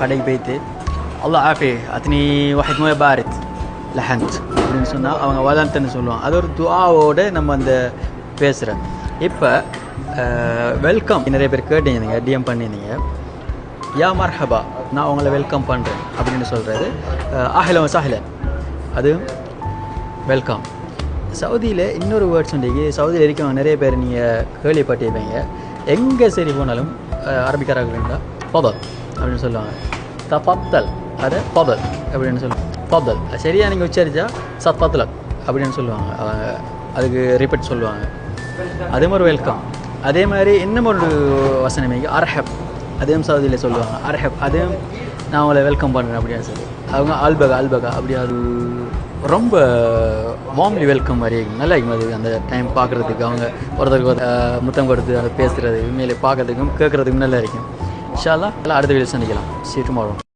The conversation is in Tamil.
கடைக்கு போய்த்து அல்லா ஆஃபி அத்தனி வாஹித் மோய பாரித் லஹந்த் அப்படின்னு சொன்னால் அவங்க வதந்தன்னு சொல்லுவாங்க அது ஒரு துவாவோட நம்ம அந்த பேசுகிறேன் இப்போ வெல்கம் நிறைய பேர் கேட்டீங்க டிஎம் பண்ணியிருந்தீங்க யா மர்ஹபா நான் உங்களை வெல்கம் பண்ணுறேன் அப்படின்னு சொல்கிறது அஹிலம் சாஹிலன் அது வெல்கம் சவுதியில் இன்னொரு வேர்ட்ஸ் உண்டு சவுதியில் இருக்கவங்க நிறைய பேர் நீங்கள் கேள்விப்பட்டிருப்பீங்க எங்கே சரி போனாலும் ஆரம்பிக்கிறார்கள் அரபிக்காரர்கள் இருந்தால் அப்படின்னு சொல்லுவாங்க. தபப்தல் அது பதல் அப்படின்னு சொல்லுவாங்க. பதல் சரியாக நீங்கள் உச்சரித்தா சத்பத்தல் அப்படின்னு சொல்லுவாங்க. அவங்க அதுக்கு ரிப்பீட் சொல்லுவாங்க. அதே மாதிரி வெல்கம் அதே மாதிரி இன்னும் ஒரு வசனமைக்கு அர்ஹப். அதையும் சவுதியில் சொல்லுவாங்க. அர்ஹப். அதையும் நான் அவங்கள வெல்கம் பண்ணுறேன் அப்படின்னு சொல்லி அவங்க ஆல்பகா ஆல்பகா அப்படி அது ரொம்ப வார்ம்லி வெல்கம் மாதிரி நல்லா இருக்கும் அது அந்த டைம் பார்க்குறதுக்கு அவங்க ஒருத்தருக்கு ஒரு, முத்தம் கொடுத்து அதை பேசுகிறது உண்மையிலே பார்க்கறதுக்கும் கேட்குறதுக்கும் நல்லா இருக்கும் இன்ஷால்லா எல்லாம் அடுத்த வீடியோ சந்திக்கலாம். சீ டுமாரோ